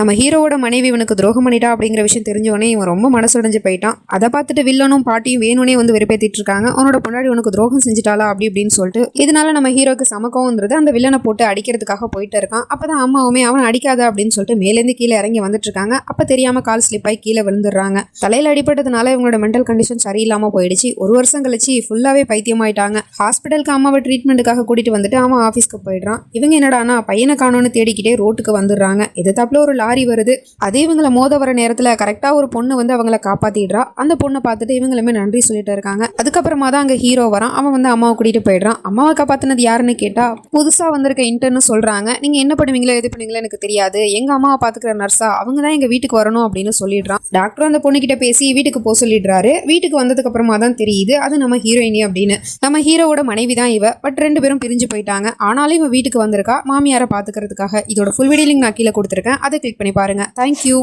நம்ம ஹீரோவோட மனைவி இவனுக்கு துரோகம் பண்ணிட்டா அப்படிங்கிற விஷயம் தெரிஞ்சவொடனே இவன் ரொம்ப மனசுடைஞ்சு போயிட்டான். அதை பார்த்துட்டு வில்லனும் பாட்டியும் வேணும்னே வந்து வெறுப்பேத்திட்டு இருக்காங்க அவனோட பொண்டாடி உனக்கு துரோகம் செஞ்சுட்டாளா அப்படி இப்படின்னு சொல்லிட்டு இதனால நம்ம ஹீரோக்கு சமக்கம்ன்றது அந்த வில்லனை போட்டு அடிக்கிறதுக்காக போயிட்டு இருக்கான். அப்பதான் அம்மாவுமே அவன் அடிக்காத அப்படின்னு சொல்லிட்டு மேலேருந்து கீழே இறங்கி வந்துட்டு இருக்காங்க அப்ப தெரியாம கால் ஸ்லிப் ஆகி கீழே விழுந்துடுறாங்க. தலையில அடிபட்டதுனால இவங்களோட மென்டல் கண்டிஷன் சரியில்லாம போயிடுச்சு. ஒரு வருஷம் கழிச்சு ஃபுல்லாவே பைத்தியமாயிட்டாங்க. ஹாஸ்பிட்டலுக்கு அம்மாவை ட்ரீட்மெண்ட்டுக்காக கூட்டிட்டு வந்துட்டு அவன் ஆஃபீஸ்க்கு போயிடுறான். இவங்க என்னடானா பையனை காணோன்னு தேடிக்கிட்டே ரோட்டுக்கு வந்துடுறாங்க. இது தப்புல ஒரு லாரி வருது. அதே இவங்களை மோத வர நேரத்தில் கரெக்டாக ஒரு பொண்ணு வந்து அவங்கள காப்பாற்றிடுறா அந்த பொண்ணை பார்த்துட்டு இவங்களுமே நன்றி சொல்லிட்டு இருக்காங்க. அதுக்கப்புறமா தான் அங்கே ஹீரோ வரான். அவன் வந்து அம்மாவை கூட்டிட்டு போயிடுறான். அம்மாவை காப்பாற்றினது யாருன்னு கேட்டால் புதுசாக வந்திருக்க இன்டர்னு சொல்கிறாங்க நீங்கள் என்ன பண்ணுவீங்களோ எது பண்ணுவீங்களோ எனக்கு தெரியாது. எங்கள் அம்மாவை பார்த்துக்கிற நர்ஸா அவங்க தான் எங்கள் வீட்டுக்கு வரணும் அப்படின்னு சொல்லிடுறான். டாக்டர் அந்த பொண்ணுக்கிட்ட பேசி வீட்டுக்கு போக சொல்லிடுறாரு. வீட்டுக்கு வந்ததுக்கு அப்புறமா தான் தெரியுது அது நம்ம ஹீரோயினி அப்படின்னு. நம்ம ஹீரோவோட மனைவி தான் இவ. பட் ரெண்டு பேரும் பிரிஞ்சு போயிட்டாங்க. ஆனாலும் இவன் வீட்டுக்கு வந்திருக்கா. மாமியாரை பார்த்துக்கிறதுக்காக. இதோட ஃபுல் வீடியோ நான் கீழே கொடுத்துருக்கேன். அதை கிளிக் பண்ணி பாருங்க. தேங்க்யூ